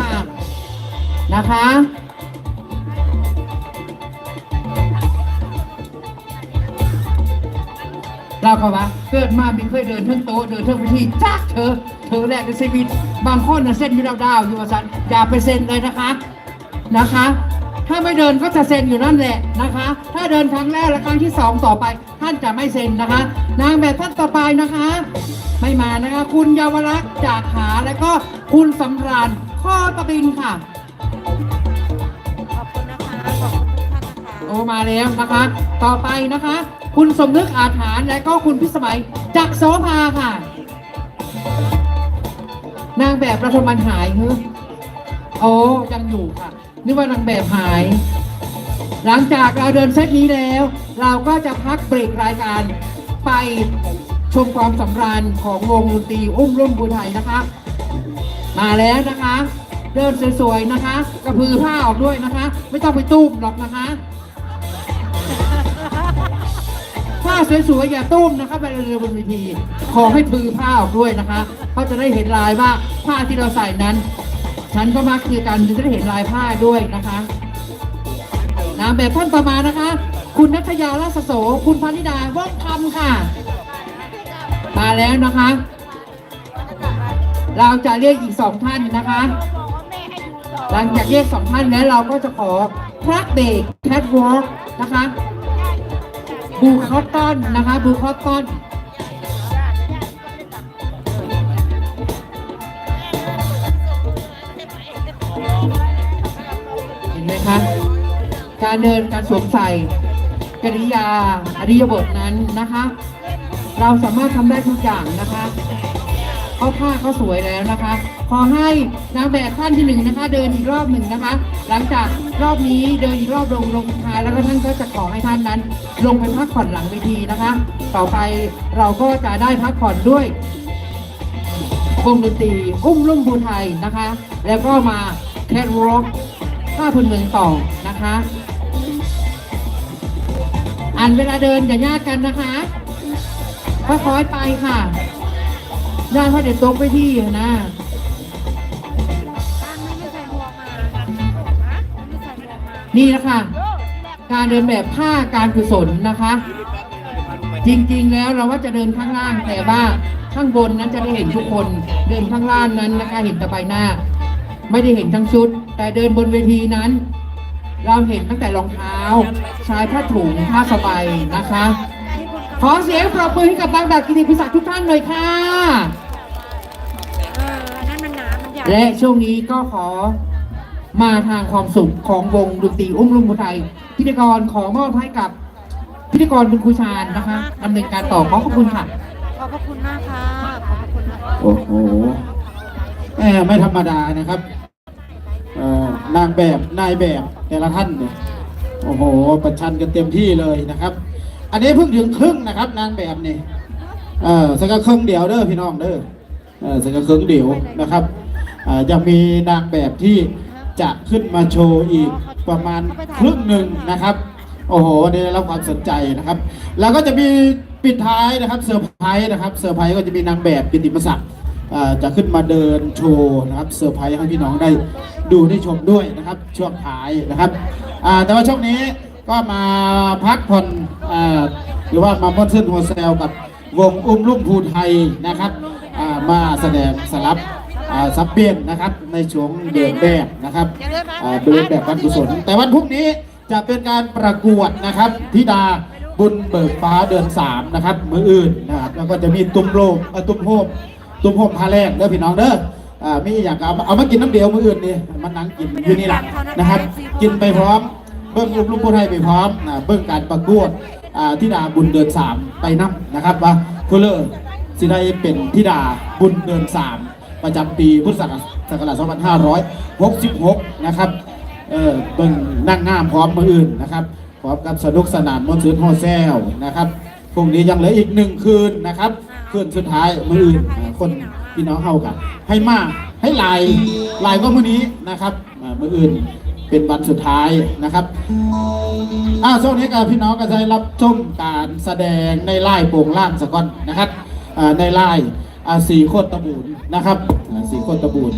ค่ะ นะคะ เราก็ว่าเกิดมาไม่เคยเดินเทั้งโต๊ะเดินเทั้งพิธีจักเธอ เธอแรกในชีวิต บางคนนะเส้นมีดาวดาวๆอยู่สันอย่าไปเซ็นเลยนะคะนะคะ ถ้าไม่เดินก็จะเซ็นอยู่นั่นแหละนะคะ ถ้าเดินครั้งแรกและครั้งที่สองต่อไป ท่านจะไม่เซ็นนะคะ นางแบบท่านต่อไปนะคะ ไม่มานะคะ คุณเยาวรักษ์จากขาและก็คุณสำราญ ข้อตะบินค่ะ ขอบคุณนะคะ ขอบคุณทุกท่านนะคะ โอมาแล้วนะคะ ต่อไปนะคะ คุณสมนึกอาถานและก็คุณพิสมัยจากโสภาค่ะ นางแบบรัฐมันหายเฮ้ยโอ้ยังอยู่ค่ะนึกว่านางแบบหาย หลังจากเราเดินเซตนี้แล้ว เราก็จะพักเบรกรายการไปชมความสำราญของวงดนตรีอุ้มร่มบุญไทยนะคะ มาแล้วนะคะ เดินสวยๆนะคะ กระพือผ้าออกด้วยนะคะ ไม่ต้องไปตุ้มหรอกนะคะผ้าสวยๆอย่าตุ้มนะคะไปเรือบนเวทีขอให้พือผ้าออกด้วยนะคะเขาจะได้เห็นลายว่าผ้าที่เราใส่นั้น ฉันก็มักคือกันจะได้เห็นลายผ้าด้วยนะคะนางแบบท่านต่อมานะคะ คุณนัทยาราชโส คุณพนิดาว่องคำค่ะ มาแล้วนะคะ เราจะเรียกอีกสองท่านนะคะ หลังจากเรียกสองท่านแล้วเราก็จะขอพักเบรกแคทวอล์กนะคะบูคอตตอนนะคะบูคอตตอนเห็นไหมคะการเดินการสวมใส่กริยาอริยบทนั้นนะคะ เราสามารถทำได้ทุกอย่างนะคะ เพราะผ้าเขาสวยแล้วนะคะ ขอให้นางแบบท่านที่หนึ่งนะคะ เดินอีกรอบหนึ่งนะคะ หลังจากรอบนี้เดินอีกรอบลงลงสุดท้ายแล้วก็ท่านก็จะขอให้ท่านนั้น ลงไปพักผ่อนหลังเวทีนะคะ ต่อไปเราก็จะได้พักผ่อนด้วยวงดนตรีอุ้มลุ่มภูไทยนะคะ แล้วก็มาแคทวอกผ้าพื้นเมืองต่อนะคะอ่านเวลาเดินอย่ายากกันนะคะค่อยๆไปค่ะ ย่านพระเด็จตกไปที่นะนี่นะคะ การเดินแบบผ้าการกุศลนะคะ จริงๆแล้วเราว่าจะเดินข้างล่างแต่ว่าข้างบนนั้นจะได้เห็นทุกคนเดินข้างล่างนั้นนะคะเห็นแต่ใบหน้า ไม่ได้เห็นทั้งชุด แต่เดินบนเวทีนั้น เราเห็นตั้งแต่รองเท้าชายผ้าถุงผ้าสบายนะคะ ขอเสียงปรบมือให้กับบางแบบกิติพิศักดิ์ทุกท่านเลยค่ะ และช่วงนี้ก็ขอมาทางความสุขของวงดนตรีอุ้มลุงบุไทย พิธีกรขอมอบให้กับพิธีกรคุณครูชาญนะคะดำเนินการต่อขอบพระคุณค่ะ ขอบพระคุณมากค่ะ ขอบพระคุณนะคะโอ้โหแหมไม่ธรรมดานะครับเอ่อนางแบบนายแบบแต่ละท่านเนี่ยโอ้โห ประชันกันเต็มที่เลยนะครับ อันนี้เพิ่งถึงครึ่งนะครับ นางแบบนี่เออสักครึ่งเดียวเด้อพี่น้องเด้อเออสักครึ่งเดียวนะครับอ่า ยังมีนางแบบที่จะขึ้นมาโชว์อีกประมาณครึ่งหนึ่งนะครับ โอ้โหได้รับความสนใจนะครับ แล้วก็จะมีปิดท้ายนะครับเซอร์ไพรส์นะครับเซอร์ไพรส์ก็จะมีนางแบบกิติมศักดิ์จะขึ้นมาเดินโชว์นะครับเซอร์ไพรส์ให้พี่น้องได้ดูได้ชมด้วยนะครับช่วงท้ายนะครับแต่ว่าช่วงนี้ก็มาพักผ่อนหรือว่ามาม่วนซื่นโฮเซลกับวงอุ้มลุ่มภูไทยนะครับมาแสดงสลับ อ่าซับเปลี่ยนนะครับในช่วงเดินแบบนะครับอ่าเป็นแบบการกุศล แต่วันพรุ่งนี้จะเป็นการประกวดนะครับธิดาบุญเบิกฟ้าเดือนสามนะครับมืออื่นนะครับแล้วก็จะมีตุ้มโลกเอ่อตุ้มโฮมตุ้มโฮมพาแรกเด้อพี่น้องเด้ออ่ามีอย่างก็เอามาเอามากินน้ำเดียวมืออื่นนี่มันนั่งกินอยู่นี่แหละนะครับ กินไปพร้อมเบิ้งลูกลูกผู้ไทยไปพร้อมนะเบิ้งการประกวดอ่าธิดาบุญเดือนสามไปนันะครับว่าคุณเลอสิได้เป็นธิดาบุญเดือนสาม ประจำปีพุทธศักราช2566 นะครับ เออเบิ่งนั่งงามพร้อมมืออื่นนะครับ พร้อมกับสนุกสนานมวนซื้อโฮแซลนะครับพรุ่งนี้ยังเหลืออีกหนึ่งคืนนะครับ คืนสุดท้ายมืออื่น คนพี่น้องเข้ากัน ให้มากให้หลายหลายก็มื้อนี้นะครับมืออื่นเป็นวันสุดท้ายนะครับอ่าช่วงนี้กับพี่น้องก็จะรับชมการแสดงในไล่โป่งล่างสะก่อนนะครับในไล่ สีโคตรตะบูนนะครับอาสีโคตรตะบูน